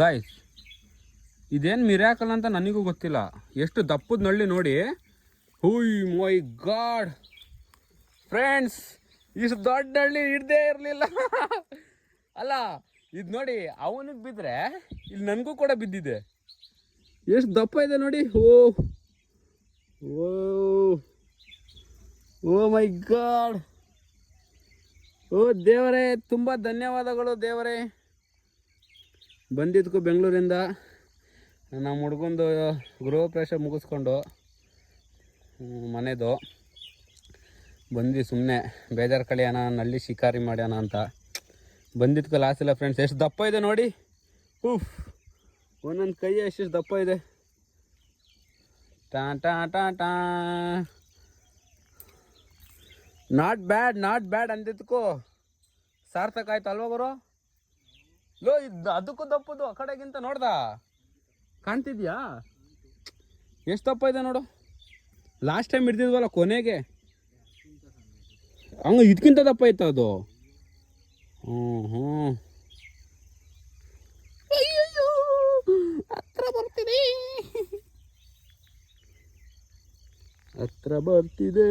Guys ಇದೇನು miracle ಅಂತ ನನಗೂ ಗೊತ್ತಿಲ್ಲ. ಎಷ್ಟು ದಪ್ಪದ ನಳ್ಳಿ ನೋಡಿ. ಹುಯ್ ಮೈ ಗಾಡ್ ಫ್ರೆಂಡ್ಸ್ ಇಷ್ಟು ದೊಡ್ಡ ಹಳ್ಳಿ ಹಿಡ್ದೇ ಇರಲಿಲ್ಲ. ಅಲ್ಲ, ಇದು ನೋಡಿ, ಅವನಿಗೆ ಬಿದ್ದರೆ ಇಲ್ಲಿ ನನಗೂ ಕೂಡ ಬಿದ್ದಿದೆ. ಎಷ್ಟು ದಪ್ಪ ಇದೆ ನೋಡಿ. ಓ ಓ ಓ ಮೈ ಗಾಡ್ ಓ ದೇವರೇ, ತುಂಬ ಧನ್ಯವಾದಗಳು ದೇವರೇ. ಬಂದಿದ್ದಕ್ಕೂ ಬೆಂಗಳೂರಿಂದ ನಮ್ಮ ಹುಡ್ಗಂದು ಗೃಹ ಪ್ರವೇಶ ಮುಗಿಸ್ಕೊಂಡು ಮನೆದು. ಬಂದ್ವಿ ಸುಮ್ಮನೆ ಬೇಜಾರು ಕಳಿಯೋಣ ನಲ್ಲಿ ಶಿಕಾರಿ ಮಾಡ್ಯೋಣ ಅಂತ. ಬಂದಿದ್ದಕ್ಕೂ ಲಾಸ್ ಇಲ್ಲ ಫ್ರೆಂಡ್ಸ್ ಎಷ್ಟು ದಪ್ಪ ಇದೆ ನೋಡಿ. ಉಫ್, ಒಂದೊಂದು ಕೈ ಎಷ್ಟು ದಪ್ಪ ಇದೆ. ಟಾ ಟಾ ಟಾ ಟಾ ನಾಟ್ ಬ್ಯಾಡ್ ನಾಟ್ ಬ್ಯಾಡ್ ಅಂದಿದ್ದಕ್ಕೂ ಸಾರ್ಥಕ ಆಯ್ತು ಅಲ್ವಾ ಗುರು? ಲೋ, ಇದು ಅದಕ್ಕೂ ದಪ್ಪದು ಆ ಕಡೆಗಿಂತ ನೋಡ್ದ? ಕಾಣ್ತಿದ್ಯಾ? ಎಷ್ಟು ದಪ್ಪ ಇದೆ ನೋಡು. ಲಾಸ್ಟ್ ಟೈಮ್ ಹಿಡ್ದಿದ್ವಲ್ಲ ಕೊನೆಗೆ. ಹಂಗ ಇದಕ್ಕಿಂತ ದಪ್ಪ ಇತ್ತು ಅದು. ಹ್ಞೂ ಹ್ಞೂ ಹತ್ರ ಬರ್ತಿದೆ. ಹತ್ರ ಬರ್ತಿದೆ.